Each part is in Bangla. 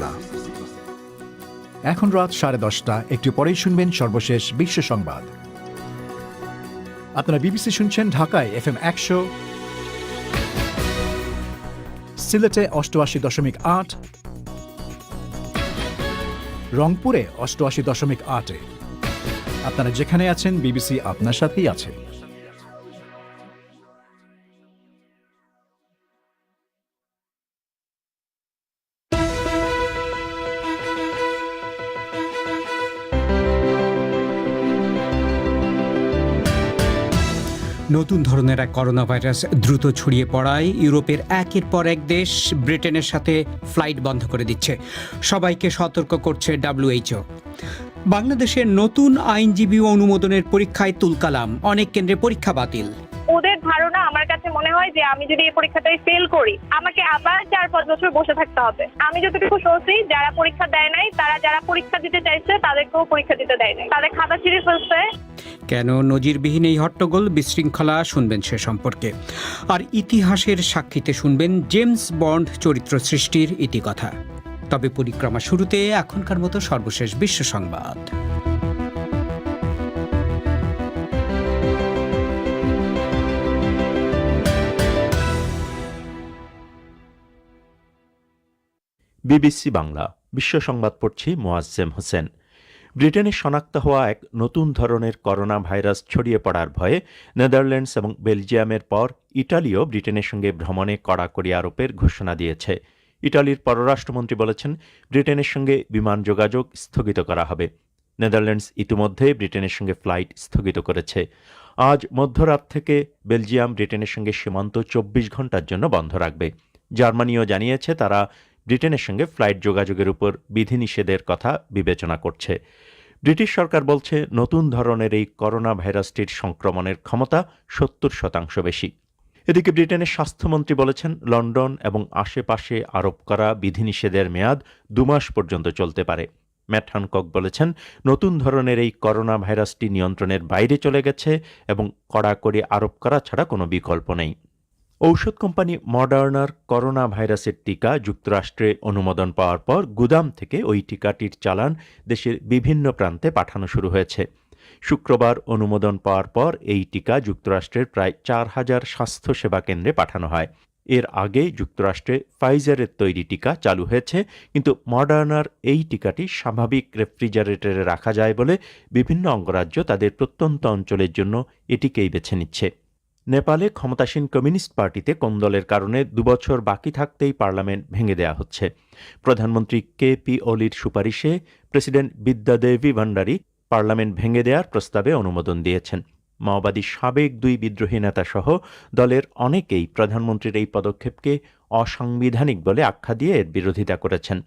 বাংলা। এখন রাত সাড়ে দশটা, একটু পরেই শুনবেন সর্বশেষ বিশ্ব সংবাদ। আপনারা বিবিসি শুনছেন ঢাকায় এফ এম একশো। সিলেটে অষ্টআশি দশমিক আট। রংপুরে অষ্টআশি দশমিক আটে। আপনারা যেখানে আছেন, বিবিসি আপনার সাথেই আছে। নতুন ধরনের এক করোনা ভাইরাস দ্রুত ছড়িয়ে পড়ায় ইউরোপের একের পর এক দেশ ব্রিটেনের সাথে ফ্লাইট বন্ধ করে দিচ্ছে। সবাইকে সতর্ক করছে ডাব্লিউএইচও বাংলাদেশের নতুন আইনজীবী অনুমোদনের পরীক্ষায় তুলকালাম। অনেক কেন্দ্রে পরীক্ষা বাতিল। ওদের ধারণা আমার কাছে মনে হয় যে আমি যদি এই পরীক্ষাটায় ফেল করি, আমাকে আবার চার পাঁচ বছর বসে থাকতে হবে। আমি যতটুকু শুনছি যারা পরীক্ষা দেয় নাই, তারা যারা পরীক্ষা দিতে চাইছে, তাদেরকেও পরীক্ষা দিতে দেয় নাই। তাদের খাতা ছিঁড়ে ফেলছে কেন নজিরবিহীন এই হট্টগোল বিশৃঙ্খলা শুনবেন সে সম্পর্কে। আর ইতিহাসের সাক্ষীতে শুনবেন জেমস বন্ড চরিত্র সৃষ্টির ইতিকথা তবে পরিক্রমা শুরুতে এখনকার মতো সর্বশেষ বিশ্ব সংবাদ। বিবিসি বাংলা, বিশ্ব সংবাদ পড়ছি মোয়াজ্জেম হোসেন। ব্রিটেনে শনাক্ত হওয়া এক নতুন ধরনের করোনা ভাইরাস ছড়িয়ে পড়ার ভয়ে নেদারল্যান্ডস এবং বেলজিয়ামের পর ইটালিও ব্রিটেনের সঙ্গে ভ্রমণে কড়াকড়ি আরোপের ঘোষণা দিয়েছে। ইটালির পররাষ্ট্রমন্ত্রী বলেছেন, ব্রিটেনের সঙ্গে বিমান যোগাযোগ স্থগিত করা হবে। নেদারল্যান্ডস ইতিমধ্যে ব্রিটেনের সঙ্গে ফ্লাইট স্থগিত করেছে। আজ মধ্যরাত থেকে বেলজিয়াম ব্রিটেনের সঙ্গে সীমান্ত চব্বিশ ঘণ্টার জন্য বন্ধ রাখবে। জার্মানিও জানিয়েছে, তারা ব্রিটেনের সঙ্গে ফ্লাইট যোগাযোগের উপর বিধিনিষেধের কথা বিবেচনা করছে। ব্রিটিশ সরকার বলছে, নতুন ধরনের এই করোনা ভাইরাসটির সংক্রমণের ক্ষমতা সত্তর শতাংশ বেশি। এদিকে ব্রিটেনের স্বাস্থ্যমন্ত্রী বলেছেন, লন্ডন এবং আশেপাশে আরোপ করা বিধিনিষেধের মেয়াদ দুমাস পর্যন্ত চলতে পারে। ম্যাট হানকক বলেছেন, নতুন ধরনের এই করোনা ভাইরাসটি নিয়ন্ত্রণের বাইরে চলে গেছে এবং কড়াকড়ি আরোপ করা ছাড়া কোনো বিকল্প নেই। ঔষধ কোম্পানি মডার্নার করোনা ভাইরাসের টিকা যুক্তরাষ্ট্রে অনুমোদন পাওয়ার পর গুদাম থেকে ওই টিকাটির চালান দেশের বিভিন্ন প্রান্তে পাঠানো শুরু হয়েছে। শুক্রবার অনুমোদন পাওয়ার পর এই টিকা যুক্তরাষ্ট্রের প্রায় চার হাজার স্বাস্থ্যসেবা কেন্দ্রে পাঠানো হয়। এর আগে যুক্তরাষ্ট্রে ফাইজারের তৈরি টিকা চালু হয়েছে, কিন্তু মডার্নার এই টিকাটি স্বাভাবিক রেফ্রিজারেটরে রাখা যায় বলে বিভিন্ন অঙ্গরাজ্য তাদের প্রত্যন্ত অঞ্চলের জন্য এটিকেই বেছে নিচ্ছে। নেপালে ক্ষমতাসীন কমিউনিস্ট পার্টিতে কোন্দলের কারণে দুবছর বাকি থাকতেই পার্লামেন্ট ভেঙে দেয়া হচ্ছে। প্রধানমন্ত্রী কে পি ওলির সুপারিশে প্রেসিডেন্ট বিদ্যাদেবী ভান্ডারী পার্লামেন্ট ভেঙে দেওয়ার প্রস্তাবে অনুমোদন দিয়েছেন। মাওবাদী সাবেক দুই বিদ্রোহী নেতাসহ দলের অনেকেই প্রধানমন্ত্রীর এই পদক্ষেপকে অসাংবিধানিক বলে আখ্যা দিয়ে এর বিরোধিতা করেছেন।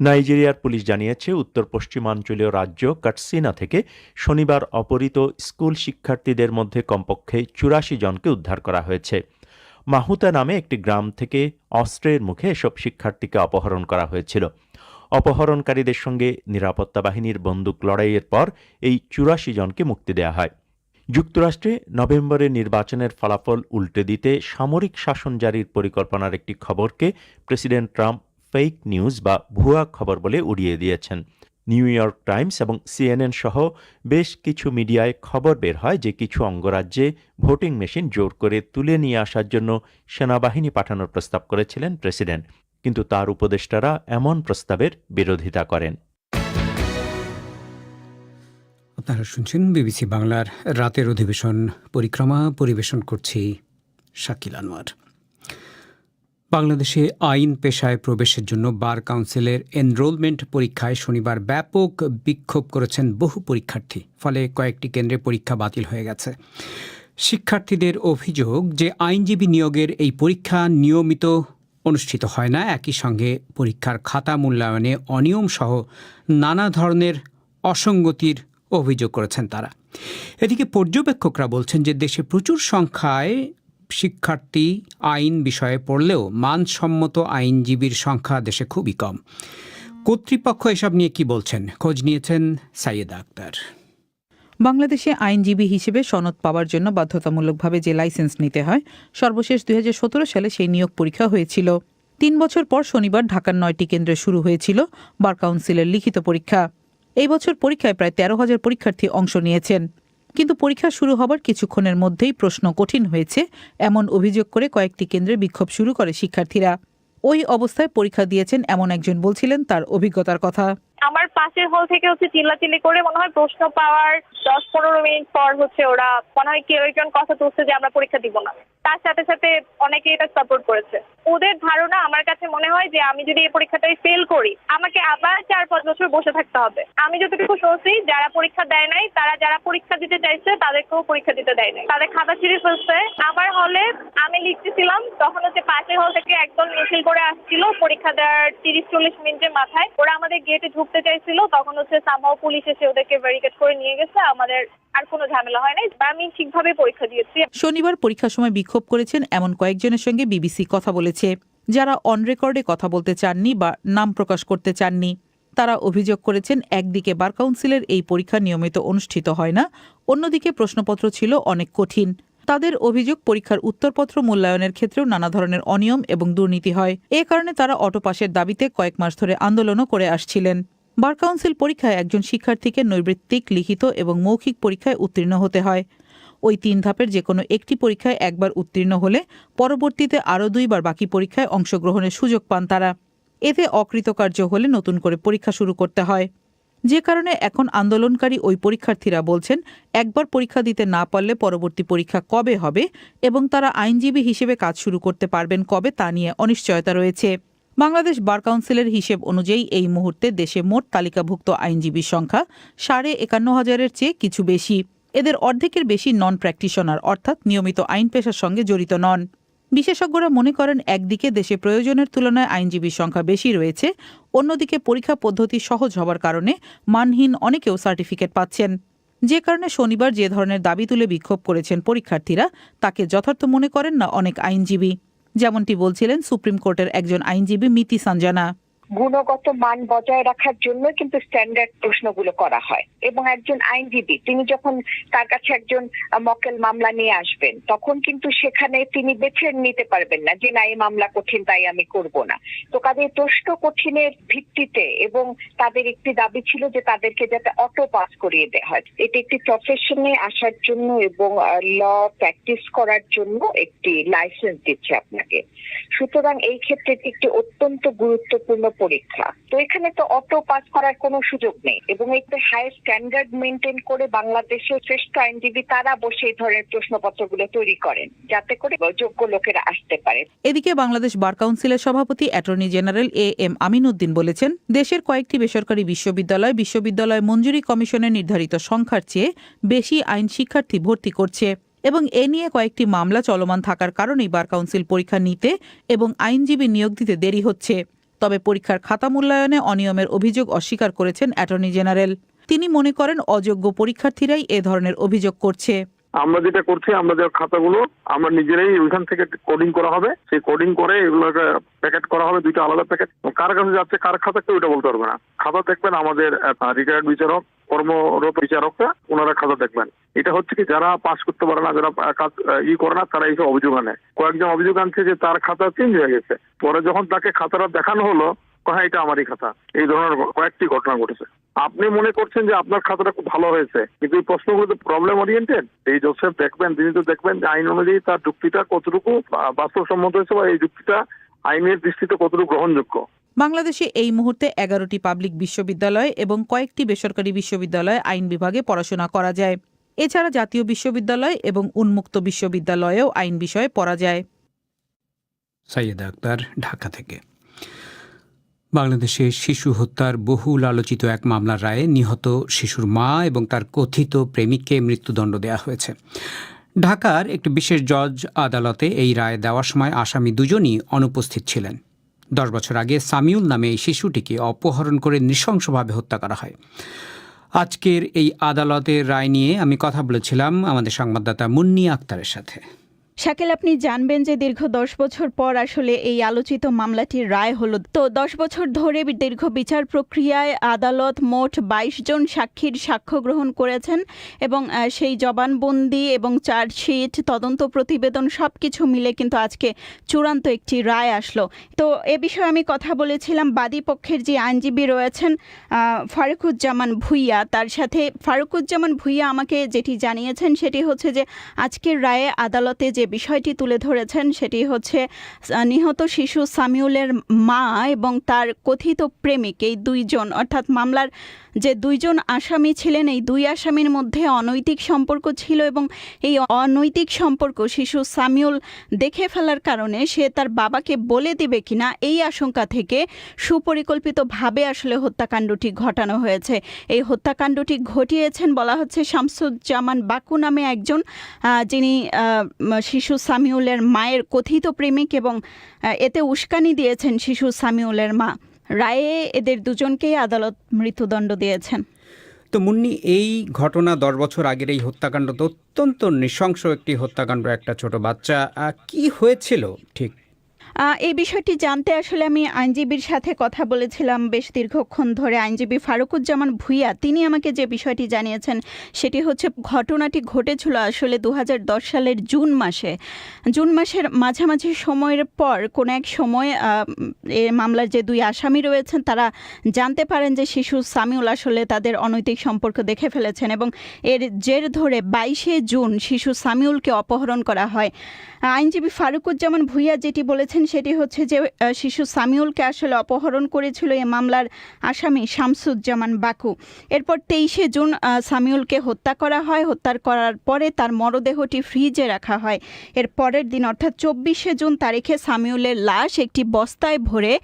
নাইজেরিয়ার পুলিশ জানিয়েছে, উত্তর পশ্চিমাঞ্চলীয় রাজ্য কাটসিনা থেকে শনিবার অপহৃত স্কুল শিক্ষার্থীদের মধ্যে কমপক্ষে চুরাশি জনকে উদ্ধার করা হয়েছে। মাহুতা নামে একটি গ্রাম থেকে অস্ত্রের মুখে এসব শিক্ষার্থীকে অপহরণ করা হয়েছিল। অপহরণকারীদের সঙ্গে নিরাপত্তা বাহিনীর বন্দুক লড়াইয়ের পর এই চুরাশি জনকে মুক্তি দেওয়া হয়। যুক্তরাষ্ট্রে নভেম্বরে নির্বাচনের ফলাফল উল্টে দিতে সামরিক শাসন জারির পরিকল্পনার একটি খবরকে প্রেসিডেন্ট ট্রাম্প ফেক নিউজ বা ভুয়া খবর বলে উড়িয়ে দিয়েছেন। নিউ ইয়র্ক টাইমস এবং সিএনএন সহ বেশ কিছু মিডিয়ায় খবর বের হয় যে কিছু অঙ্গরাজ্যে ভোটিং মেশিন জোর করে তুলে নিয়ে আসার জন্য সেনাবাহিনী পাঠানোর প্রস্তাব করেছিলেন প্রেসিডেন্ট। কিন্তু তার উপদেষ্টারা এমন প্রস্তাবের বিরোধিতা করেন। আপনারা শুনছেন বিবিসি বাংলার রাতের অধিবেশন। পরিক্রমা পরিবেশন করছি শাকিল আনোয়ার। বাংলাদেশে আইন পেশায় প্রবেশের জন্য বার কাউন্সিলের এনরোলমেন্ট পরীক্ষায় শনিবার ব্যাপক বিক্ষোভ করেছেন বহু পরীক্ষার্থী, ফলে কয়েকটি কেন্দ্রে পরীক্ষা বাতিল হয়ে গেছে। শিক্ষার্থীদের অভিযোগ যে আইনজীবী নিয়োগের এই পরীক্ষা নিয়মিত অনুষ্ঠিত হয় না, একই সঙ্গে পরীক্ষার খাতা মূল্যায়নে অনিয়ম সহ নানা ধরনের অসঙ্গতির অভিযোগ করেছেন তারা। এদিকে পর্যবেক্ষকরা বলছেন যে দেশে প্রচুর সংখ্যায় শিক্ষার্থী আইন বিষয়ে পড়লেও মানসম্মত আইনজীবীর সংখ্যা দেশে খুবই কম। কর্তৃপক্ষ এসব নিয়ে কি বলছেন? খোঁজ নিয়েছেন সাইয়েদা আক্তার। বাংলাদেশে আইনজীবী হিসেবে সনদ পাওয়ার জন্য বাধ্যতামূলকভাবে যে লাইসেন্স নিতে হয়, সর্বশেষ দুই হাজার সতেরো সালে সেই নিয়োগ পরীক্ষা হয়েছিল। তিন বছর পর শনিবার ঢাকার নয়টি কেন্দ্রে শুরু হয়েছিল বার কাউন্সিলের লিখিত পরীক্ষা। এই বছর পরীক্ষায় প্রায় তেরো হাজার পরীক্ষার্থী অংশ নিয়েছেন। কিন্তু পরীক্ষা শুরু হবার কিছুক্ষণের মধ্যেই প্রশ্ন কঠিন হয়েছে, এমন অভিযোগ করে কয়েকটি কেন্দ্রে বিক্ষোভ শুরু করে শিক্ষার্থীরা। ওই অবস্থায় পরীক্ষা দিয়েছেন এমন একজন বলছিলেন তার অভিজ্ঞতার কথা। আমার পাশের হল থেকে হচ্ছে চিল্লাচিল্লি করে মনে হয় প্রশ্ন পাওয়ার দশ পনেরো মিনিট পর হচ্ছে ওরা মনে হয় কেউ একজন কথা তুলছে যে আমরা পরীক্ষা দিব না। তার সাথে সাথে অনেকে এটা সাপোর্ট করেছে। ওদের ধারণা আমার কাছে মনে হয় যে আমি যদি এই পরীক্ষাটাই ফেল করি, আমাকে আবার চার পাঁচ বছর বসে থাকতে হবে। আমি যতটুকু শুনছি, যারা পরীক্ষা দেয় নাই, তারা যারা পরীক্ষা দিতে চাইছে, তাদেরকেও পরীক্ষা দিতে দেয় নাই। তাদের খাতা ছিঁড়ে ফেলছে। আমার হলে আমি লিখতেছিলাম, তখন হচ্ছে পাশের হল থেকে একদম মিছিল করে আসছিল, পরীক্ষা দেওয়ার তিরিশ চল্লিশ মিনিটের মাথায়। ওরা আমাদের গেটে ঢুকতে চাইছিল, তখন হচ্ছে সামহাও পুলিশ এসে ওদেরকে ব্যারিকেড করে নিয়ে গেছে। আমাদের আর কোনো ঝামেলা হয় নাই। আমি ঠিকভাবে পরীক্ষা দিয়েছি। শনিবার পরীক্ষার সময় বিক্ষোভ করেছেন এমন কয়েকজনের সঙ্গে বিবিসি কথা বলেছে। যারা অন রেকর্ডে কথা বলতে চাননি বা নাম প্রকাশ করতে চাননি, তারা অভিযোগ করেছেন একদিকে বার কাউন্সিলের এই পরীক্ষা নিয়মিত অনুষ্ঠিত হয় না, অন্যদিকে প্রশ্নপত্র ছিল অনেক কঠিন। তাদের অভিযোগ পরীক্ষার উত্তরপত্র মূল্যায়নের ক্ষেত্রেও নানা ধরনের অনিয়ম এবং দুর্নীতি হয়। এ কারণে তারা অটোপাসের দাবিতে কয়েক মাস ধরে আন্দোলনও করে আসছিলেন। বার কাউন্সিল পরীক্ষায় একজন শিক্ষার্থীকে নৈবৃত্তিক, লিখিত এবং মৌখিক পরীক্ষায় উত্তীর্ণ হতে হয়। ওই তিন ধাপের যে কোনো একটি পরীক্ষায় একবার উত্তীর্ণ হলে পরবর্তীতে আরও দুইবার বাকি পরীক্ষায় অংশগ্রহণের সুযোগ পান তারা। এতে অকৃতকার্য হলে নতুন করে পরীক্ষা শুরু করতে হয়। যে কারণে এখন আন্দোলনকারী ওই পরীক্ষার্থীরা বলছেন, একবার পরীক্ষা দিতে না পারলে পরবর্তী পরীক্ষা কবে হবে এবং তারা আইনজীবী হিসেবে কাজ শুরু করতে পারবেন কবে তা নিয়ে অনিশ্চয়তা রয়েছে। বাংলাদেশ বার কাউন্সিলের হিসেব অনুযায়ী এই মুহূর্তে দেশে মোট তালিকাভুক্ত আইনজীবীর সংখ্যা সাড়ে একান্ন হাজারের চেয়ে কিছু বেশি। এদের অর্ধেকের বেশি নন প্র্যাকটিশনার অর্থাৎ নিয়মিত আইন পেশার সঙ্গে জড়িত নন। বিশেষজ্ঞরা মনে করেন, একদিকে দেশে প্রয়োজনের তুলনায় আইনজীবীর সংখ্যা বেশি রয়েছে, অন্যদিকে পরীক্ষা পদ্ধতি সহজ হওয়ার কারণে মানহীন অনেকেও সার্টিফিকেট পাচ্ছেন। যে কারণে শনিবার যে ধরনের দাবি তুলে বিক্ষোভ করেছেন পরীক্ষার্থীরা, তাকে যথার্থ মনে করেন না অনেক আইনজীবী। যেমনটি বলছিলেন সুপ্রিম কোর্টের একজন আইনজীবী মিতি সানজানা গুণগত মান বজায় রাখার জন্য কিন্তু স্ট্যান্ডার্ড প্রশ্নগুলো করা হয়। এবং একজন আইনজীবী তিনি যখন তার কাছে একজন আহ, মক্কেল মামলা নিয়ে আসবেন তখন কিন্তু সেখানে তিনি বেছে নিতে পারবেন না যে না এই মামলা কঠিন তাই আমি করব না। তো কাজে প্রশ্ন কঠিনের ভিত্তিতে এবং তাদের একটি দাবি ছিল যে তাদেরকে যাতে অটো পাস করিয়ে দেওয়া হয়। এটি একটি প্রফেশনে আসার জন্য এবং ল প্র্যাকটিস করার জন্য একটি লাইসেন্স দিচ্ছে আপনাকে। সুতরাং এই ক্ষেত্রে একটি অত্যন্ত গুরুত্বপূর্ণ পরীক্ষা। তো এখানে তো অটো পাস করার কোনো সুযোগ নেই এবং একটু হাই স্ট্যান্ডার্ড মেনটেন করে বাংলাদেশের শ্রেষ্ঠ আইনজীবী, তারা বসে এই ধরনের প্রশ্নপত্রগুলো তৈরি করেন যাতে করে যোগ্য লোকেরা আসতে পারে। এদিকে বাংলাদেশ বার কাউন্সিলের সভাপতি, attorney general A M Aminuddin বলেছেন, দেশের কয়েকটি বেসরকারি বিশ্ববিদ্যালয় বিশ্ববিদ্যালয় মঞ্জুরি কমিশনের নির্ধারিত সংখ্যার চেয়ে বেশি আইন শিক্ষার্থী ভর্তি করছে এবং এ নিয়ে কয়েকটি মামলা চলমান থাকার কারণেই বার কাউন্সিল পরীক্ষা নিতে এবং আইনজীবী নিয়োগ দিতে দেরি হচ্ছে। তবে পরীক্ষার খাতা মূল্যায়নে অনিয়মের অভিযোগ অস্বীকার করেছেন অ্যাটর্নি জেনারেল। তিনি মনে করেন অযোগ্য পরীক্ষার্থীরাই এ ধরনের অভিযোগ করছে। আমরা যেটা করছি আমাদের খাতাগুলো আমরা নিজেরাই ওইখান থেকে কোডিং করা হবে। সেই কোডিং করে এগুলোকে প্যাকেট করা হবে, দুইটা আলাদা প্যাকেট কার কাছে যাচ্ছে, কার খাতা, কেউ এটা বলতে পারবে না। খাতা দেখবেন আমাদের রিটায়ার্ড বিচারক, কর্মরত বিচারকরা, ওনারা খাতা দেখবেন। এটা হচ্ছে কি, যারা পাস করতে পারে না, যারা কাজ ই করে না, তারা এইসব অভিযোগ আনে। কয়েকজন অভিযোগ আনছে যে তার খাতা চেঞ্জ হয়ে গেছে। পরে যখন তাকে খাতাটা দেখানো হলো হ্যাঁ এটা আমারই খাতা। এই ধরনের কয়েকটি ঘটনা ঘটেছে। আপনি মনে করছেন যে আপনার খাতাটা খুব ভালো হয়েছে কিন্তু এই প্রশ্নগুলো তো প্রবলেম ওরিয়েন্টেড এই জোসেফ দেখবেন তিনি তো দেখবেন যে আইন অনুযায়ী তার যুক্তিটা কতটুকু বাস্তবসম্মত হয়েছে বা এই যুক্তিটা আইনের দৃষ্টিতে কতটুকু গ্রহণযোগ্য? বাংলাদেশে এই মুহূর্তে এগারোটি পাবলিক বিশ্ববিদ্যালয় এবং কয়েকটি বেসরকারি বিশ্ববিদ্যালয়ে আইন বিভাগে পড়াশোনা করা যায়। এছাড়া জাতীয় বিশ্ববিদ্যালয় এবং উন্মুক্ত বিশ্ববিদ্যালয়েও আইন বিষয়ে পড়া যায়। সাইয়েদা আক্তার ঢাকা থেকে। বাংলাদেশে শিশু হত্যার বহুল আলোচিত এক মামলার রায়ে নিহত শিশুর মা এবং তার কথিত প্রেমিককে মৃত্যুদণ্ড দেওয়া হয়েছে। ঢাকার একটি বিশেষ জজ আদালতে এই রায় দেওয়ার সময় আসামি দুজনই অনুপস্থিত ছিলেন। দশ বছর আগে সামিউল নামে এই শিশুটিকে অপহরণ করে নৃশংসভাবে হত্যা করা হয়। আজকের এই আদালতের রায় নিয়ে আমি কথা বলেছিলাম আমাদের সংবাদদাতা মুন্নি আক্তারের সাথে। শাকিল, আপনি জানবেন যে দীর্ঘ দশ বছর পর আসলে এই আলোচিত মামলাটির রায় হলো। তো দশ বছর ধরে দীর্ঘ বিচার প্রক্রিয়ায় আদালত মোট বাইশ জন সাক্ষীর সাক্ষ্য গ্রহণ করেছেন এবং সেই জবানবন্দি এবং চার্জশিট, তদন্ত প্রতিবেদন সব কিছু মিলে কিন্তু আজকে চূড়ান্ত একটি রায় আসলো। তো এ বিষয়ে আমি কথা বলেছিলাম। বাদী পক্ষের যে আইনজীবী রয়েছেন ফারুকুজ্জামান ভুইয়া, তার সাথে ফারুকুজ্জামান ভুইয়া আমাকে যেটি জানিয়েছেন সেটি হচ্ছে যে, আজকের রায়ে আদালতে যে বিষয়টি তুলে ধরেছেন সেটি হচ্ছে নিহত শিশু সামিউলের মা এবং তার কথিত প্রেমিক, এই দুইজন। অর্থাৎ মামলার যে দুইজন আসামি ছিলেন, এই দুই আসামির মধ্যে অনৈতিক সম্পর্ক ছিল এবং এই অনৈতিক সম্পর্ক শিশু সামিউল দেখে ফেলার কারণে সে তার বাবাকে বলে দিবে কিনা এই আশঙ্কা থেকে সুপরিকল্পিতভাবে আসলে হত্যাকাণ্ডটি ঘটানো হয়েছে। এই হত্যাকাণ্ডটি ঘটিয়েছেন বলা হচ্ছে শামসুজ্জামান বাকু নামে একজন যিনি শিশু সামিউলের মায়ের কথিত প্রেমিক এবং এতে উস্কানি দিয়েছেন শিশু সামিউলের মা। রায়ে এদের দুজনকেই আদালত মৃত্যুদণ্ড দিয়েছেন। তো মুন্নি, এই ঘটনা দশ বছর আগের এই হত্যাকাণ্ড তো অত্যন্ত নৃশংস একটি হত্যাকাণ্ড, একটা ছোট বাচ্চা। কি হয়েছিল ঠিক এই বিষয়টি জানতে আসলে আমি আইনজীবীর সাথে কথা বলেছিলাম বেশ দীর্ঘক্ষণ ধরে। আইনজীবী ফারুকুজ্জামান ভুইয়া, তিনি আমাকে যে বিষয়টি জানিয়েছেন, সেটি হচ্ছে ঘটনাটি ঘটেছিল আসলে দু হাজার দশ সালের জুন মাসে। জুন মাসের মাঝামাঝি সময়ের পর কোন এক সময় এ মামলার যে দুই আসামি রয়েছেন, তারা জানতে পারেন যে শিশু সামিউল আসলে তাদের অনৈতিক সম্পর্ক দেখে ফেলেছেন এবং এর জের ধরে বাইশে জুন শিশু সামিউলকে অপহরণ করা হয়। আইনজীবী ফারুকুজ্জামান ভুইয়া যেটি বলেছেন সেটি হচ্ছে যে শিশু সামিউলকে আসলে অপহরণ করেছিল এ মামলার আসামি শামসুজ্জামান বাকু। এরপর তেইশে জুন সামিউলকে হত্যা করা হয়। হত্যার করার পরে তার মরদেহটি ফ্রিজে রাখা হয়। এর পরের দিন, অর্থাৎ চব্বিশে জুন তারিখে সামিউলের লাশ একটি বস্তায় ভরে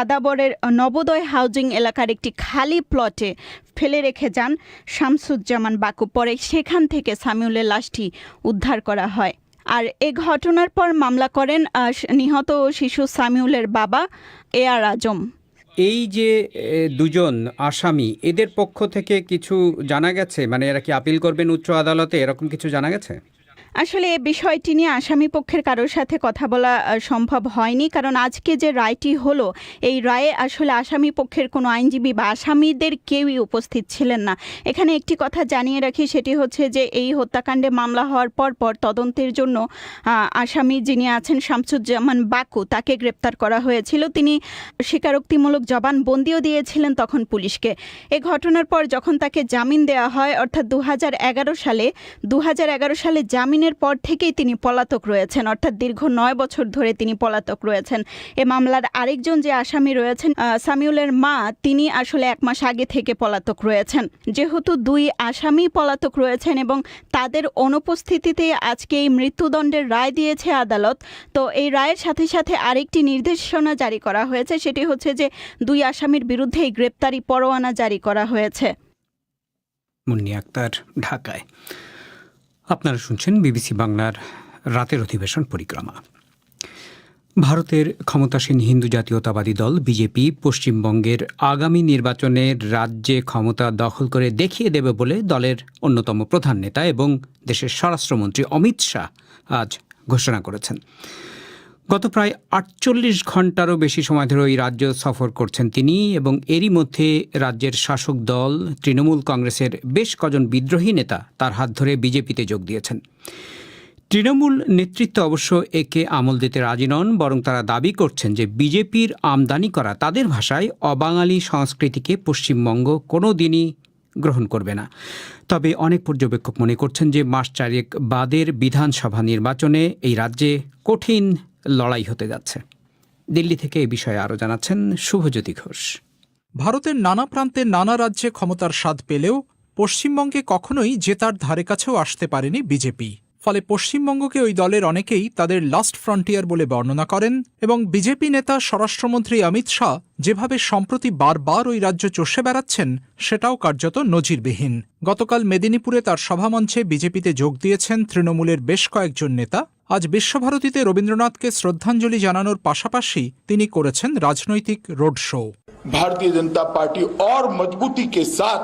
আদাবরের নবোদয় হাউজিং এলাকার একটি খালি প্লটে ফেলে রেখে যান শামসুজ্জামান বাকু। পরে সেখান থেকে সামিউলের লাশটি উদ্ধার করা হয়। আর এ ঘটনার পর মামলা করেন নিহত শিশু সামিউলের বাবা এ আর আজম। এই যে দুজন আসামি, এদের পক্ষ থেকে কিছু জানা গেছে? মানে এরা কি আপিল করবেন উচ্চ আদালতে? এরকম কিছু জানা গেছে? আসলে এই বিষয়টি নিয়ে আসামি পক্ষের কারোর সাথে কথা বলা সম্ভব হয়নি। কারণ আজকে যে রায়টি হলো, এই রায়ে আসলে আসামি পক্ষের কোনো আইনজীবী বা আসামিদের কেউই উপস্থিত ছিলেন না। এখানে একটি কথা জানিয়ে রাখি, সেটি হচ্ছে যে এই হত্যাকাণ্ডে মামলা হওয়ার পর পর তদন্তের জন্য আসামি যিনি আছেন শামসুজ্জামান বাকু, তাকে গ্রেপ্তার করা হয়েছিল। তিনি স্বীকারোক্তিমূলক জবানবন্দিও দিয়েছিলেন তখন পুলিশকে। এ ঘটনার পর যখন তাকে জামিন দেওয়া হয়, অর্থাৎ দু হাজার এগারো সালে দু হাজার এগারো সালে জামিনের পর থেকেই তিনি পলাতক রয়েছেন, অর্থাৎ দীর্ঘ নয় বছর ধরে তিনি পলাতক রয়েছেন। এ মামলার আরেকজন যে আসামি রয়েছেন সামিউলের মা, তিনি আসলে এক মাস আগে থেকে পলাতক রয়েছেন। যেহেতু দুই আসামি পলাতক রয়েছেন এবং তাদের অনুপস্থিতিতে আজকে এই মৃত্যুদণ্ডের রায় দিয়েছে আদালত, তো এই রায়ের সাথে সাথে আরেকটি নির্দেশনা জারি করা হয়েছে, সেটি হচ্ছে যে দুই আসামির বিরুদ্ধেই গ্রেপ্তারি পরোয়ানা জারি করা হয়েছে। মুন্নি আক্তার, ঢাকায়। আপনারা শুনছেন বিবিসি বাংলার রাতের অধিবেশন পরিক্রমা। ভারতের ক্ষমতাসীন হিন্দু জাতীয়তাবাদী দল, বিজেপি, পশ্চিমবঙ্গের আগামী নির্বাচনে রাজ্যে ক্ষমতা দখল করে দেখিয়ে দেবে বলে দলের অন্যতম প্রধান নেতা এবং দেশের স্বরাষ্ট্রমন্ত্রী অমিত শাহ আজ ঘোষণা করেছেন। গত প্রায় আটচল্লিশ ঘন্টারও বেশি সময় ধরে ওই রাজ্য সফর করছেন তিনি এবং এরই মধ্যে রাজ্যের শাসক দল, তৃণমূল কংগ্রেসের বেশ কজন বিদ্রোহী নেতা তার হাত ধরে বিজেপিতে যোগ দিয়েছেন। তৃণমূল নেতৃত্ব অবশ্য একে আমল দিতে রাজি নন, বরং তারা দাবি করছেন যে বিজেপির আমদানি করা তাদের ভাষায় অবাঙালি সংস্কৃতিকে পশ্চিমবঙ্গ কোনো দিনই গ্রহণ করবে না। তবে অনেক পর্যবেক্ষক মনে করছেন যে মাস চারেক বাদের বিধানসভা নির্বাচনে এই রাজ্যে কঠিন লড়াই হতে যাচ্ছে। দিল্লি থেকে এ বিষয়ে আরও জানাচ্ছেন শুভজ্যোতি ঘোষ। ভারতের নানা প্রান্তে নানা রাজ্যে ক্ষমতার স্বাদ পেলেও পশ্চিমবঙ্গে কখনোই জেতার ধারে কাছেও আসতে পারেনি বিজেপি। ফলে পশ্চিমবঙ্গকে ওই দলের অনেকেই তাদের লাস্ট ফ্রন্টিয়ার বলে বর্ণনা করেন এবং বিজেপি নেতা স্বরাষ্ট্রমন্ত্রী অমিত শাহ যেভাবে সম্প্রতি বারবার ওই রাজ্য চষে বেড়াচ্ছেন, সেটাও কার্যত নজিরবিহীন। গতকাল মেদিনীপুরে তার সভামঞ্চে বিজেপিতে যোগ দিয়েছেন তৃণমূলের বেশ কয়েকজন নেতা। আজ বিশ্বভারতীতে রবীন্দ্রনাথকে শ্রদ্ধাঞ্জলি জানানোর পাশাপাশি তিনি করেছেন রাজনৈতিক road show Bharatiya Janata party और मजबूती के साथ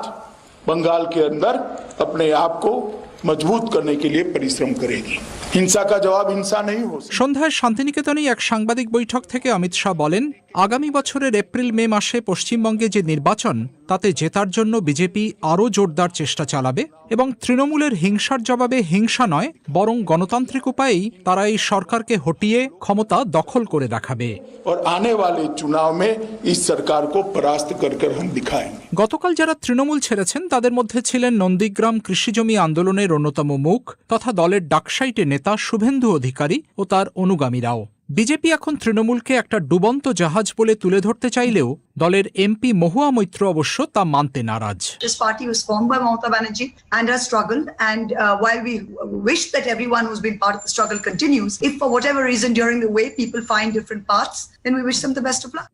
बंगाल के अंदर अपने आप को মজবুত কে লিয়ে পরিশ্রম করেগি হিংসা কা জবাব হিংসা নেই হো সন্ধ্যায় শান্তিনিকেতনে এক সাংবাদিক বৈঠক থেকে অমিত শাহ বলেন আগামী বছরের এপ্রিল মে মাসে পশ্চিমবঙ্গে যে নির্বাচন তাতে জেতার জন্য বিজেপি আরও জোরদার চেষ্টা চালাবে এবং তৃণমূলের হিংসার জবাবে হিংসা নয় বরং গণতান্ত্রিক উপায়েই তারা এই সরকারকে হটিয়ে ক্ষমতা দখল করে দেখাবে গতকাল যারা তৃণমূল ছেড়েছেন তাদের মধ্যে ছিলেন নন্দীগ্রাম কৃষিজমি আন্দোলনের অন্যতম মুখ তথা দলের ডাকসাইটে নেতা শুভেন্দু অধিকারী ও তার অনুগামীরাও। বিজেপি এখন তৃণমূলকে একটা ডুবন্ত জাহাজ বলে তুলে ধরতে চাইলেও দলের এমপি মহুয়া মৈত্র অবশ্য তা মানতে নারাজ।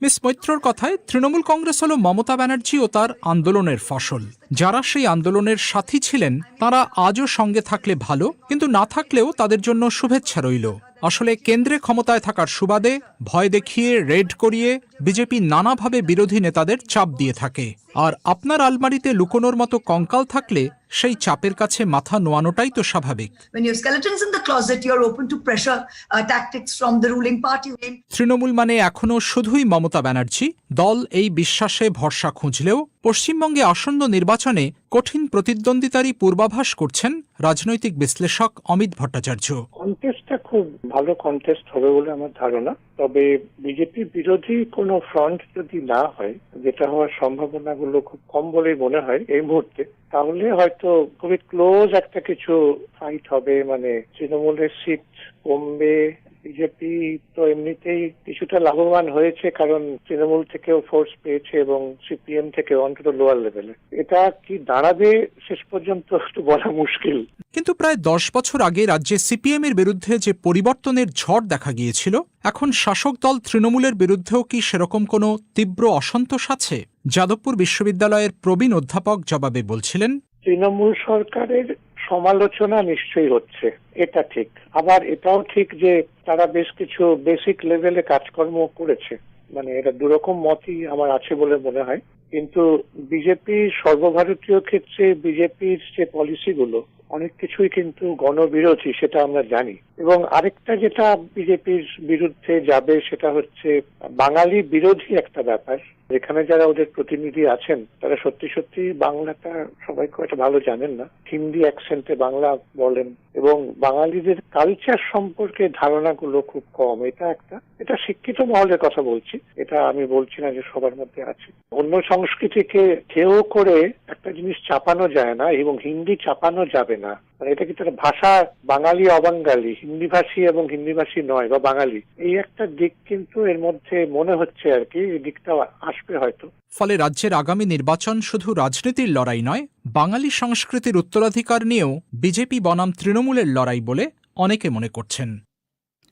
মিস মৈত্রর কথায় তৃণমূল কংগ্রেস হল মমতা ব্যানার্জি ও তার আন্দোলনের ফসল। যারা সেই আন্দোলনের সাথী ছিলেন তারা আজও সঙ্গে থাকলে ভালো কিন্তু না থাকলেও তাদের জন্য শুভেচ্ছা রইল। আসলে কেন্দ্রে ক্ষমতায় থাকার সুবাদে ভয় দেখিয়ে, রেড করিয়ে বিজেপি নানাভাবে বিরোধী নেতাদের চাপ দিয়ে থাকে। আর আপনার আলমারিতে লুকোনোর মতো কঙ্কাল থাকলে সেই চাপের কাছে মাথা নোয়ানোটাই তো স্বাভাবিক। When you have skeletons in the closet, you're open to pressure uh, tactics from the ruling party. Trinamool মানে এখনও শুধুই মমতা ব্যানার্জি। দল এই বিশ্বাসে ভরসা খুঁজলেও পশ্চিমবঙ্গে আসন্ন নির্বাচনে কঠিন প্রতিদ্বন্দ্বিতারই পূর্বাভাস করছেন রাজনৈতিক বিশ্লেষক অমিত ভট্টাচার্য। কন্টেস্টটা খুব ভালো কন্টেস্ট হবে বলে আমার ধারণা। তবে বিজেপি বিরোধী কোনো ফ্রন্ট যদি না হয় যেটা হওয়ার সম্ভাবনাগুলো খুব কম বলেই মনে হয় এই মুহূর্তে তাহলে হয়তো খুবই ক্লোজ একটা কিছু ফাইট হবে মানে তৃণমূলের সিট কমবে বিজেপি তো এমনিতেই কিছুটা লাভবান হয়েছে কারণ তৃণমূল থেকেও ফোর্স পেয়েছে এবং সিপিএম থেকে অন্তত লোয়ার লেভেলে এটা কি দাঁড়াবে শেষ পর্যন্ত একটু বলা মুশকিল। কিন্তু প্রায় দশ বছর আগে রাজ্যে সিপিএম এর বিরুদ্ধে যে পরিবর্তনের ঝড় দেখা গিয়েছিল এখন শাসক দল তৃণমূলের বিরুদ্ধেও কি সেরকম কোনো তীব্র অসন্তোষ আছে? যাদবপুর বিশ্ববিদ্যালয়ের প্রবীণ অধ্যাপক জবাবে বলছিলেন তৃণমূল সরকারের সমালোচনা নিশ্চয়ই হচ্ছে, এটা ঠিক। আবার এটাও ঠিক যে তারা বেশ কিছু বেসিক লেভেলে কাজকর্ম করেছে। মানে এটা দুরকম মতই আমার আছে বলে মনে হয়। কিন্তু বিজেপি সর্বভারতীয় ক্ষেত্রে বিজেপির যে পলিসিগুলো অনেক কিছুই কিন্তু গণবিরোধী, সেটা আমরা জানি। এবং আরেকটা যেটা বিজেপির বিরুদ্ধে যাবে, সেটা হচ্ছে বাঙালি বিরোধী একটা ব্যাপার। এখানে যারা ওদের প্রতিনিধি আছেন, তারা সত্যি সত্যি বাংলাটা সবাই খুব একটা ভালো জানেন না। হিন্দি অ্যাকসেন্টে বাংলা বলেন এবং বাঙালিদের কালচার সম্পর্কে ধারণাগুলো খুব কম। এটা একটা, এটা শিক্ষিত মহলের কথা বলছি। এটা আমি বলছি না যে সবার মধ্যে আছে। অন্য সংস্কৃতিকে কেউ করে একটা জিনিস চাপানো যায় না এবং হিন্দি চাপানো যাবে না। মানে এটা কিন্তু একটা ভাষা বাঙালি অবাঙ্গালি হিন্দি ভাষী এবং হিন্দি ভাষী নয় বা বাঙালি। এই একটা দিক কিন্তু এর মধ্যে মনে হচ্ছে আর কি এই দিকটা আসবে হয়তো। ফলে রাজ্যের আগামী নির্বাচন শুধু রাজনীতির লড়াই নয় বাঙালি সংস্কৃতির উত্তরাধিকার নিয়েও বিজেপি বনাম তৃণমূলের লড়াই বলে অনেকে মনে করছেন।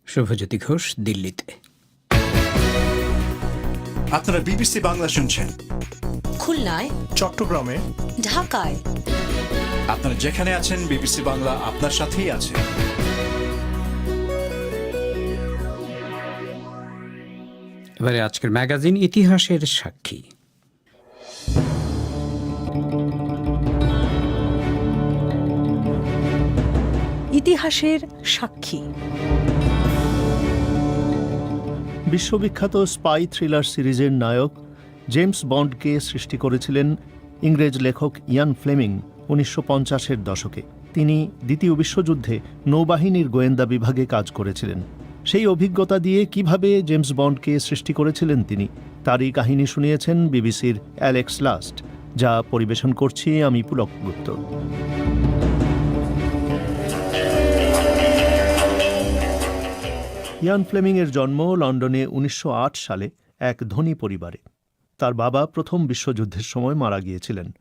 শুভজ্যোতি ঘোষ দিল্লিতে। আপনারা বিবিসি বাংলা শুনছেন। খুলনায় চট্টগ্রামে ঢাকায় আপনারা যেখানে আছেন বিবিসি বাংলা আপনার সাথেই আছে। এবারে আজকের ম্যাগাজিন ইতিহাসের সাক্ষী। ইতিহাসের সাক্ষী। বিশ্ববিখ্যাত স্পাই থ্রিলার সিরিজের নায়ক জেমস বন্ডকে সৃষ্টি করেছিলেন ইংরেজ লেখক ইয়ান ফ্লেমিং। উনিশশো পঞ্চাশের দশকে। তিনি দ্বিতীয় বিশ্বযুদ্ধে নৌবাহিনীর গোয়েন্দা বিভাগে কাজ করেছিলেন। সেই অভিজ্ঞতা দিয়ে কীভাবে জেমস বন্ডকে সৃষ্টি করেছিলেন তিনি, তারই কাহিনী শুনিয়েছেন বিবিসির অ্যালেক্স লাস্ট, যা পরিবেশন করছি আমি পুলক গুপ্ত। ইয়ান ফ্লেমিংয়ের জন্ম লন্ডনে উনিশশো আট সালে এক ধনী পরিবারে। তার বাবা প্রথম বিশ্বযুদ্ধের সময় মারা গিয়েছিলেন।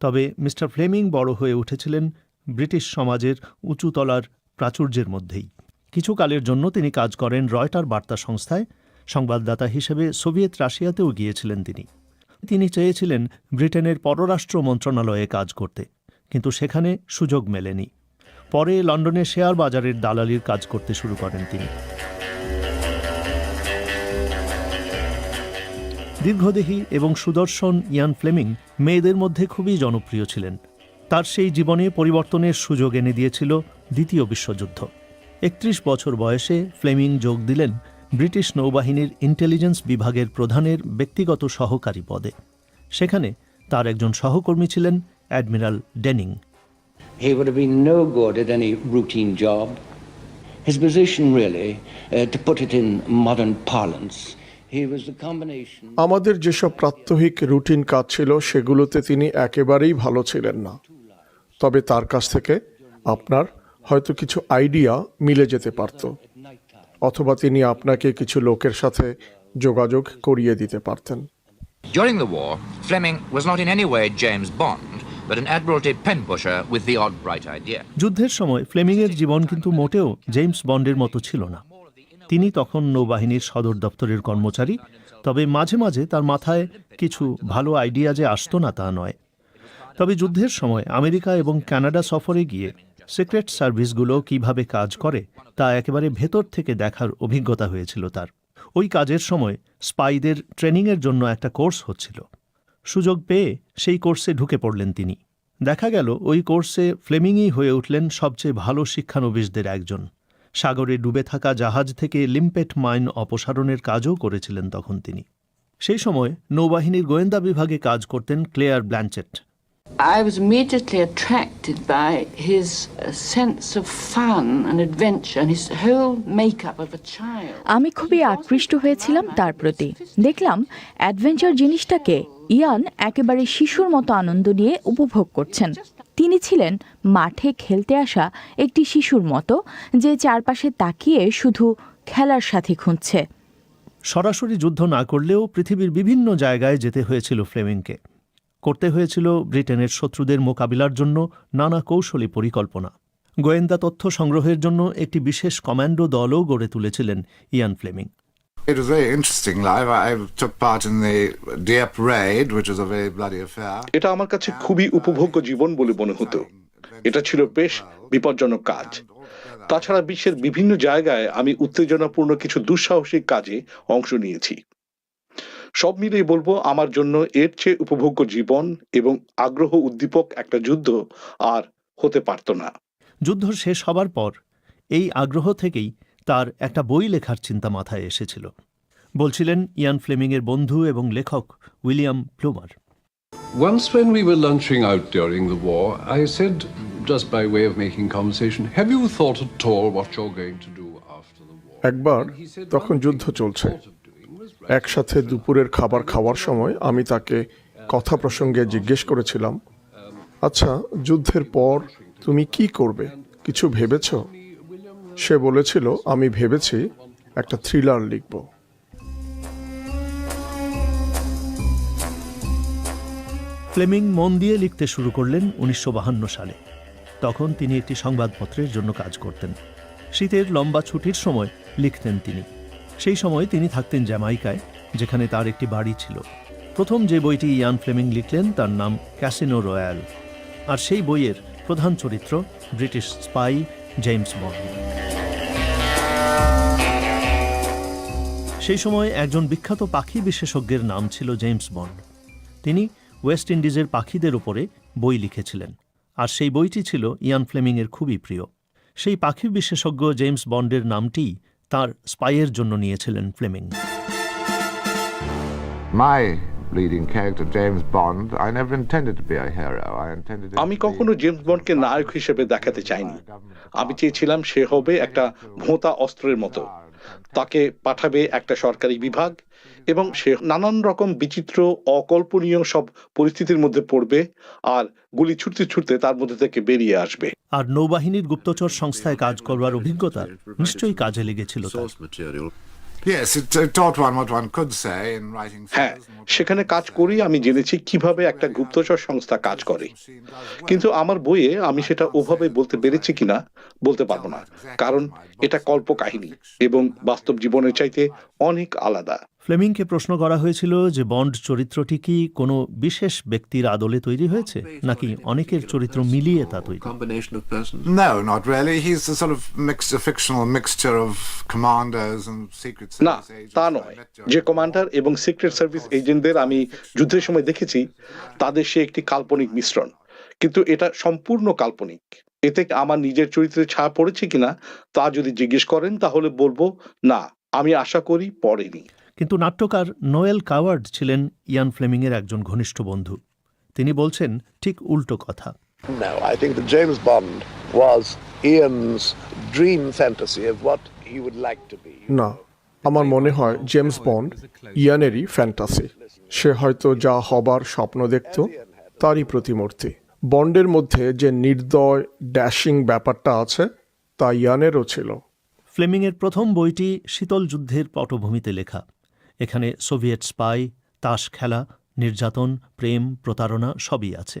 তবে মিস্টার ফ্লেমিং বড় হয়ে উঠেছিলেন ব্রিটিশ সমাজের উঁচুতলার প্রাচুর্যের মধ্যেই। কিছু কালের জন্য তিনি কাজ করেন রয়টার বার্তা সংস্থায়, সংবাদদাতা হিসেবে সোভিয়েত রাশিয়াতেও গিয়েছিলেন তিনি। তিনি চেয়েছিলেন ব্রিটেনের পররাষ্ট্র মন্ত্রণালয়ে কাজ করতে, কিন্তু সেখানে সুযোগ মেলেনি। পরে লন্ডনে শেয়ার বাজারের দালালির কাজ করতে শুরু করেন তিনি। দীর্ঘদেহী এবং সুদর্শন ইয়ান ফ্লেমিং মেয়েদের মধ্যে খুবই জনপ্রিয় ছিলেন। তার সেই জীবনে পরিবর্তনের সুযোগ এনে দিয়েছিল দ্বিতীয় বিশ্বযুদ্ধ। একত্রিশ বছর বয়সে ফ্লেমিং যোগ দিলেন ব্রিটিশ নৌবাহিনীর ইন্টেলিজেন্স বিভাগের প্রধানের ব্যক্তিগত সহকারী পদে। সেখানে তার একজন সহকর্মী ছিলেন admiral Denning. He would have been no good at any routine job. His position, really, uh, to put it in modern parlance, আমাদের যেসব প্রাত্যহিক রুটিন কাজ ছিল সেগুলোতে তিনি একেবারেই ভালো ছিলেন না। তবে তার কাছ থেকে আপনার হয়তো কিছু আইডিয়া মিলে যেতে পারত অথবা তিনি আপনাকে কিছু লোকের সাথে যোগাযোগ করিয়ে দিতে পারতেন। During the war, Fleming was not in any way James Bond, but an Admiralty pen pusher with the odd bright idea. যুদ্ধের সময় ফ্লেমিংয়ের জীবন কিন্তু মোটেও জেমস বন্ডের মতো ছিল না। তিনি তখন নৌবাহিনীর সদর দপ্তরের কর্মচারী, তবে মাঝে মাঝে তার মাথায় কিছু ভালো আইডিয়া যে আসতো না তা নয়। তবে যুদ্ধের সময় আমেরিকা এবং কানাডা সফরে গিয়ে সিক্রেট সার্ভিসগুলো কীভাবে কাজ করে তা একেবারে ভেতর থেকে দেখার অভিজ্ঞতা হয়েছিল তার। ওই কাজের সময় স্পাইদের ট্রেনিংয়ের জন্য একটা কোর্স হচ্ছিল। সুযোগ পেয়ে সেই কোর্সে ঢুকে পড়লেন তিনি। দেখা গেল ওই কোর্সে ফ্লেমিংই হয়ে উঠলেন সবচেয়ে ভালো শিক্ষানবিশদের একজন। সাগরে ডুবে থাকা জাহাজ থেকে লিম্পেট মাইন অপসারণের কাজও করেছিলেন তখন তিনি। সেই সময় নৌবাহিনীর গোয়েন্দা বিভাগে কাজ করতেন Claire Blanchett I was immediately attracted by his uh, sense of fun and adventure and his whole makeup of a child. আমি খুবই আকৃষ্ট হয়েছিলাম তার প্রতি। দেখলাম অ্যাডভেঞ্চার জিনিসটাকে ইয়ান একেবারে শিশুর মতো আনন্দ নিয়ে উপভোগ করছেন। তিনি ছিলেন মাঠে খেলতে আসা একটি শিশুর মতো যে চারপাশে তাকিয়ে শুধু খেলার সাথে খুঁজছে। সরাসরি যুদ্ধ না করলেও পৃথিবীর বিভিন্ন জায়গায় যেতে হয়েছিল ফ্লেমিংকে। করতে হয়েছিল ব্রিটেনের শত্রুদের মোকাবিলার জন্য নানা কৌশলী পরিকল্পনা। গোয়েন্দা তথ্য সংগ্রহের জন্য একটি বিশেষ কমান্ডো দলও গড়ে তুলেছিলেন Ian Fleming. It was very interesting life. I took part in the Dieppe raid, which was a very bloody affair. এটা আমার কাছে খুবই উপভোগ্য জীবন বলে মনে হতো। এটা ছিল বেশ বিপজ্জনক কাজ। তাছাড়া বিশ্বের বিভিন্ন জায়গায় আমি উত্তেজনাপূর্ণ কিছু দুঃসাহসিক কাজে অংশ নিয়েছি। সব মিলিয়ে বলব আমার জন্য এর চেয়ে উপভোগ্য জীবন এবং আগ্রহ উদ্দীপক একটা যুদ্ধ আর হতে পারত না। যুদ্ধ শেষ হবার পর এই আগ্রহ থেকেই তার একটা বই লেখার চিন্তা মাথায় এসেছিল। বলছিলেন ইয়ান ফ্লেমিংয়ের বন্ধু এবং লেখক William Plomer. Once, when we were lunching out during the war, I said, just by way of making conversation, Have you thought at all what you're going to do after the war? একবার তখন যুদ্ধ চলছে একসাথে দুপুরের খাবার খাওয়ার সময় আমি তাকে কথা প্রসঙ্গে জিজ্ঞেস করেছিলাম আচ্ছা যুদ্ধের পর তুমি কি করবে কিছু ভেবেছ সে বলেছিল আমি ভেবেছি একটা থ্রিলার লিখব ফ্লেমিং মন দিয়ে লিখতে শুরু করলেন উনিশশো সালে। তখন তিনি একটি সংবাদপত্রের জন্য কাজ করতেন। শীতের লম্বা ছুটির সময় লিখতেন তিনি। সেই সময় তিনি থাকতেন জ্যামাইকায়, যেখানে তার একটি বাড়ি ছিল। প্রথম যে বইটি ইয়ান ফ্লেমিং লিখলেন তার নাম ক্যাসিনো রয়্যাল। আর সেই বইয়ের প্রধান চরিত্র ব্রিটিশ স্পাই জেমস বন্ড। সেই সময় একজন বিখ্যাত পাখি বিশেষজ্ঞের নাম ছিল জেমস বন্ড। তিনি ওয়েস্ট ইন্ডিজের পাখিদের উপরে বই লিখেছিলেন। আর সেই বইটি ছিল ইয়ান ফ্লেমিংয়ের খুবই প্রিয়। সেই পাখি বিশেষজ্ঞ জেমস বন্ডের নামটি তার স্পাইয়ের জন্য নিয়েছিলেন Fleming. My leading character, James Bond, I never intended to be a hero. I intended আমি কখনো জেমস বন্ডকে নায়ক হিসেবে দেখাতে চাইনি। আমি চেয়েছিলাম সে হবে একটা ভোঁতা অস্ত্রের মতো। তাকে পাঠাবে একটা সরকারি বিভাগ এবং সে নানান রকম বিচিত্র অকল্পনীয় সব পরিস্থিতির মধ্যে পড়বে আর গুলি ছুটতে ছুটতে তার মধ্যে থেকে বেরিয়ে আসবে। আর নৌবাহিনীর গুপ্তচর সংস্থায় কাজ করবার অভিজ্ঞতা নিশ্চয়ই কাজে লেগেছিল হ্যাঁ সেখানে কাজ করি আমি জেনেছি কীভাবে একটা গুপ্তচর সংস্থা কাজ করে। কিন্তু আমার বইয়ে আমি সেটা ওভাবে বলতে পেরেছি কিনা বলতে পারব না কারণ এটা কল্প কাহিনী এবং বাস্তব জীবনের চাইতে অনেক আলাদা। ফ্লেমিংকে প্রশ্ন করা হয়েছিল যে বন্ড চরিত্রটি কি কোনো বিশেষ ব্যক্তির আদলে তৈরি হয়েছে নাকি অনেকের চরিত্র মিলিয়ে তা তৈরি? No, not really. He's a sort of mixed, a fictional mixture of commanders and secret না service agents. তা নয়। যে কমান্ডার এবং সিক্রেট সার্ভিস এজেন্টদের আমি যুদ্ধের সময় দেখেছি তাদের সে একটি কাল্পনিক মিশ্রণ। কিন্তু এটা সম্পূর্ণ কাল্পনিক। এতে আমার নিজের চরিত্রে ছায়া পড়েছে কিনা তা যদি জিজ্ঞেস করেন তাহলে বলব না আমি আশা করি পড়েনি। কিন্তু নাট্যকার নোয়েল কাওয়ার্ড ছিলেন ইয়ান ফ্লেমিংয়ের একজন ঘনিষ্ঠ বন্ধু। তিনি বলছেন ঠিক উল্টো কথা। No, I think that James Bond was Ian's dream fantasy of what he would like to be. না আমার মনে হয় জেমস বন্ড ইয়ানেরই ফ্যান্টাসি সে হয়তো যা হবার স্বপ্ন দেখত তারই প্রতিমূর্তি। বন্ডের মধ্যে যে নির্দয় ড্যাশিং ব্যাপারটা আছে তা ইয়ানেরও ছিল। ফ্লেমিংয়ের প্রথম বইটি শীতল যুদ্ধের পটভূমিতে লেখা। এখানে সোভিয়েট স্পাই তাস খেলা নির্যাতন প্রেম প্রতারণা সবই আছে।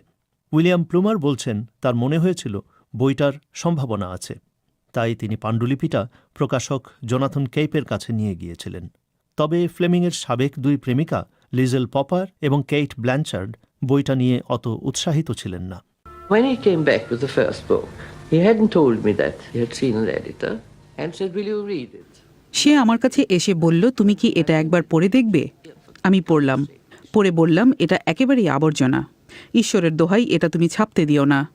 উইলিয়াম প্লুমার বলছেন তার মনে হয়েছিল বইটার সম্ভাবনা আছে। তাই তিনি পাণ্ডুলিপিটা প্রকাশক জোনাথন কেইপের কাছে নিয়ে গিয়েছিলেন। তবে ফ্লেমিংয়ের সাবেক দুই প্রেমিকা লিজেল পপার এবং কেইট ব্ল্যাঞ্চার্ড বইটা নিয়ে অত উৎসাহিত ছিলেন না। He hadn't told me that he had seen an editor and said, Will you read it? সে আমার কাছে এসে বলল তুমি কি এটা একবার পড়ে দেখবে? আমি পড়লাম। পড়ে বললাম এটা একেবারেই আবর্জনা। ঈশ্বরের দোহাই এটা তুমি ছাপতে দিও না।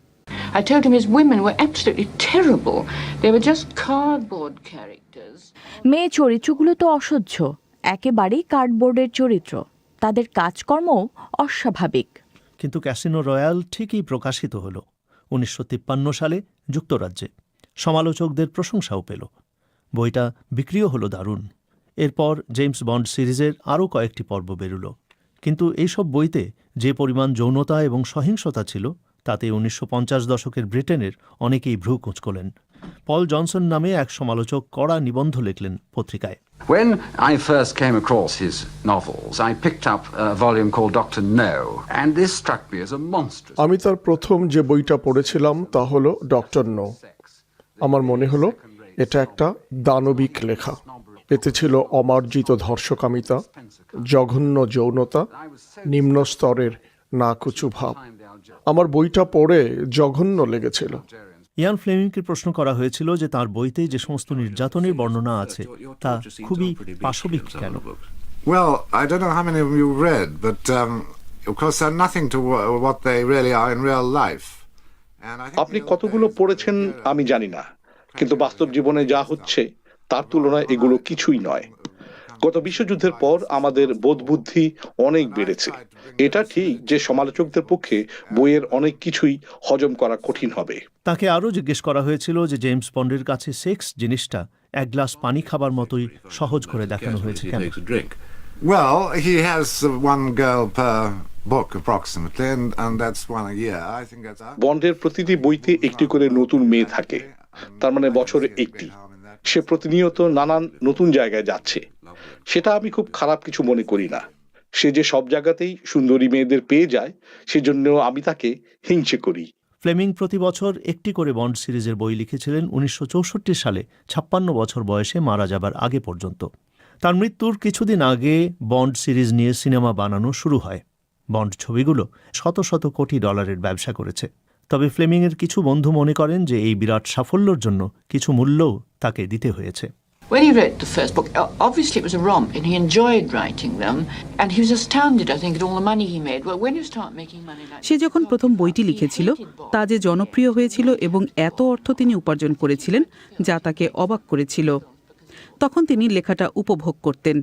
I told him his women were absolutely terrible. They were just cardboard characters. মেয়ে চরিত্রগুলো তো অসহ্য। একেবারেই কার্ডবোর্ডের চরিত্র। তাদের কাজকর্ম অস্বাভাবিক। কিন্তু ক্যাসিনো রয়্যাল ঠিকই প্রকাশিত হল। উনিশশো তিপ্পান্ন সালে যুক্তরাজ্যে। সমালোচকদের প্রশংসাও পেল। বইটা বিক্রিও হলো দারুণ এরপর জেমস বন্ড সিরিজের আরও কয়েকটি পর্ব বেরুল কিন্তু এইসব বইতে যে পরিমাণ যৌনতা এবং সহিংসতা ছিল তাতে উনিশশো পঞ্চাশ দশকের ব্রিটেনের অনেকেই ভ্রু কুঁচকলেন পল জনসন নামে এক সমালোচক কড়া নিবন্ধ লিখলেন পত্রিকায় When I first came across his novels, I picked up a volume called Dr. No, and this struck me as a monstrous. আমি তার প্রথম যে বইটা পড়েছিলাম তা হলো ডক্টর নো আমার মনে হলো এটা একটা দানবিক লেখা। এতে ছিল অমার্জিত ধর্ষকামিতা জঘন্য যৌনতা নিম্ন স্তরের নাকুচু ভাব। আমার বইটা পড়ে জঘন্য লেগেছিল। ইয়ান ফ্লেমিংকে প্রশ্ন করা হয়েছিল যে তার বইতে যে সমস্ত নির্যাতনের বর্ণনা আছে তা খুবই পাশবিক কেন? Well, I don't know how many of you read, but um, of course they're nothing to what they really are in real life. আপনি কতগুলো পড়েছেন আমি জানি না। কিন্তু বাস্তব জীবনে যা হচ্ছে তার তুলনায় এগুলো কিছুই নয় গত বিশ্বযুদ্ধের পর আমাদের বোধবুদ্ধি অনেক বেড়েছে এটা ঠিক যে সমালোচকদের পক্ষে বইয়ের অনেক কিছুই হজম করা কঠিন হবে তাকে আরও জিজ্ঞেস করা হয়েছিল যে জেমস বন্ডের কাছে সেক্স জিনিসটা এক গ্লাস পানি খাবার মতোই সহজ করে দেখানো হয়েছে কেন Well, he has one girl per book approximately, and, and that's one a year. I think that's. বন্ডের প্রতিটি বইতে একটি করে নতুন মেয়ে থাকে তার মানে বছরে একটি। সে প্রতিনিয়ত নানান নতুন জায়গায় যাচ্ছে। সেটা আমি খুব খারাপ কিছু মনে করি না। সে যে সব জায়গাতেই সুন্দরী মেয়েদের পেয়ে যায় সেজন্য আমি তাকে হিংসে করি। ফ্লেমিং প্রতি বছর একটি করে বন্ড সিরিজের বই লিখেছিলেন উনিশশো চৌষট্টি সালে, ছাপ্পান্ন বছর বয়সে মারা যাবার আগে পর্যন্ত। তার মৃত্যুর কিছুদিন আগে বন্ড সিরিজ নিয়ে সিনেমা বানানো শুরু হয়। বন্ড ছবিগুলো শত শত কোটি ডলারের ব্যবসা করেছে। তবে ফ্লেমিংয়ের কিছু বন্ধু মনে করেন যে এই বিরাট সাফল্যর জন্য কিছু মূল্যও তাকে দিতে হয়েছে When he wrote the first book, obviously it was a romp and he enjoyed writing them. And he was astounded, I think, at all the money he made. Well, when you start making money like সে যখন প্রথম বইটি লিখেছিল তা যে জনপ্রিয় হয়েছিল এবং এত অর্থ তিনি উপার্জন করেছিলেন যা তাকে অবাক করেছিল তখন তিনি লেখাটা উপভোগ করতেন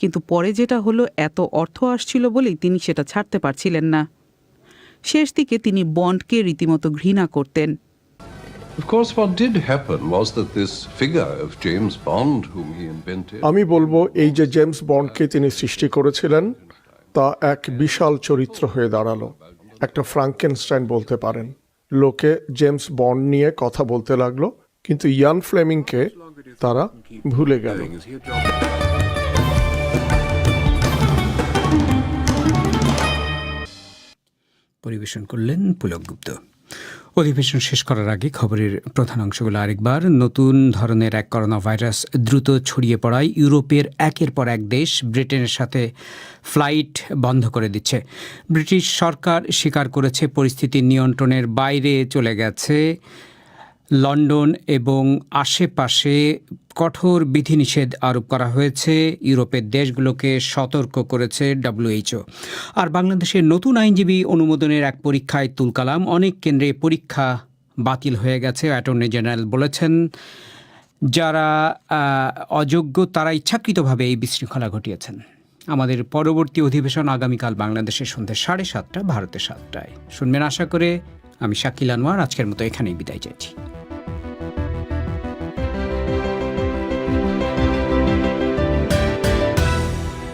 কিন্তু পরে যেটা হলো এত অর্থ আসছিল বলেই তিনি সেটা ছাড়তে পারছিলেন না শেষ দিকে তিনি বন্ডকে রীতিমতো ঘৃণা করতেন। আমি বলব এই যে জেমস বন্ডকে তিনি সৃষ্টি করেছিলেন তা এক বিশাল চরিত্র হয়ে দাঁড়াল। একটা ফ্রাঙ্কেনস্টাইন বলতে পারেন। লোকে জেমস বন্ড নিয়ে কথা বলতে লাগল কিন্তু ইয়ান ফ্লেমিংকে তারা ভুলে গেল। পরিবেশন করলেন পুলক গুপ্ত। অধিবেশন শেষ করার আগে খবরের প্রধান অংশগুলো আরেকবার। নতুন ধরনের এক করোনা ভাইরাস দ্রুত ছড়িয়ে পড়ায় ইউরোপের একের পর এক দেশ ব্রিটেনের সাথে ফ্লাইট বন্ধ করে দিচ্ছে। ব্রিটিশ সরকার স্বীকার করেছে পরিস্থিতি নিয়ন্ত্রণের বাইরে চলে গেছে। লন্ডন এবং আশেপাশে কঠোর বিধিনিষেধ আরোপ করা হয়েছে। ইউরোপের দেশগুলোকে সতর্ক করেছে ডব্লিউএইচও আর বাংলাদেশের নতুন আইনজীবী অনুমোদনের এক পরীক্ষায় তুলকালাম অনেক কেন্দ্রে পরীক্ষা বাতিল হয়ে গেছে, অ্যাটর্নি জেনারেল বলেছেন। যারা অযোগ্য, তারা ইচ্ছাকৃতভাবে এই বিশৃঙ্খলা ঘটিয়েছেন। আমাদের পরবর্তী অধিবেশন আগামীকাল বাংলাদেশের সন্ধ্যে সাড়ে সাতটা ভারতের সাতটায়। শুনবেন আশা করে, আমি শাকিল আনোয়ার, আজকের মতো এখানেই বিদায় চাইছি।